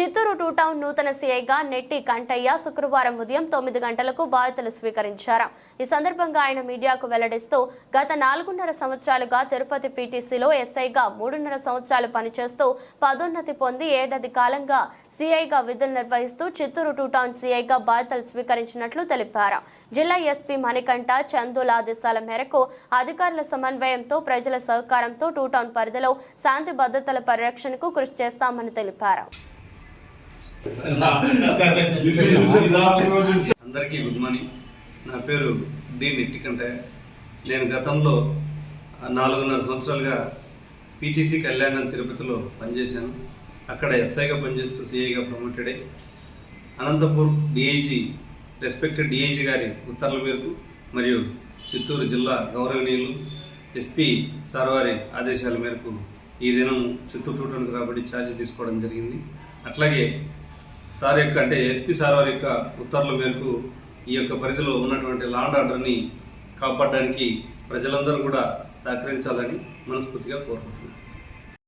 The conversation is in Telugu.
చిత్తూరు టూ టౌన్ నూతన సీఐగా నెట్టి కంటయ్య శుక్రవారం ఉదయం తొమ్మిది గంటలకు బాధ్యతలు స్వీకరించారు. ఈ సందర్భంగా ఆయన మీడియాకు వెల్లడిస్తూ గత నాలుగున్నర సంవత్సరాలుగా తిరుపతి పీటీసీలో ఎస్ఐగా మూడున్నర సంవత్సరాలు పనిచేస్తూ పదోన్నతి పొంది ఏడాది కాలంగా సీఐగా విధులు నిర్వహిస్తూ చిత్తూరు టూ టౌన్ సీఐగా బాధ్యతలు స్వీకరించినట్లు తెలిపారు. జిల్లా ఎస్పీ మణికంఠ చందుల ఆదేశాల మేరకు అధికారుల సమన్వయంతో ప్రజల సహకారంతో టూ టౌన్ పరిధిలో శాంతి భద్రతల పరిరక్షణకు కృషి చేస్తామని తెలిపారు. అందరికీ గుడ్ మార్నింగ్. నా పేరు డి నెట్టికంటే నేను గతంలో నాలుగున్నర సంవత్సరాలుగా పీటీసీ కళ్యాణం తిరుపతిలో పనిచేశాను. అక్కడ ఎస్ఐగా పనిచేస్తూ సిఐగా ప్రమోటెడ్ అయ్యి అనంతపూర్ డిఐజీ రెస్పెక్టెడ్ డిఐజీ గారి ఉత్తర్వుల మేరకు మరియు చిత్తూరు జిల్లా గౌరవనీయులు ఎస్పీ సార్ వారి ఆదేశాల మేరకు ఈ దినం చిత్తూరు టూటానికి రాబడి ఛార్జ్ తీసుకోవడం జరిగింది. అట్లాగే సార్ యొక్క అంటే ఎస్పీ సార్ వారి యొక్క ఉత్తర్వుల మేరకు ఈ యొక్క పరిధిలో ఉన్నటువంటి లాండ్ ఆర్డర్ని కాపాడడానికి ప్రజలందరూ కూడా సహకరించాలని మనస్ఫూర్తిగా కోరుకుంటున్నాను.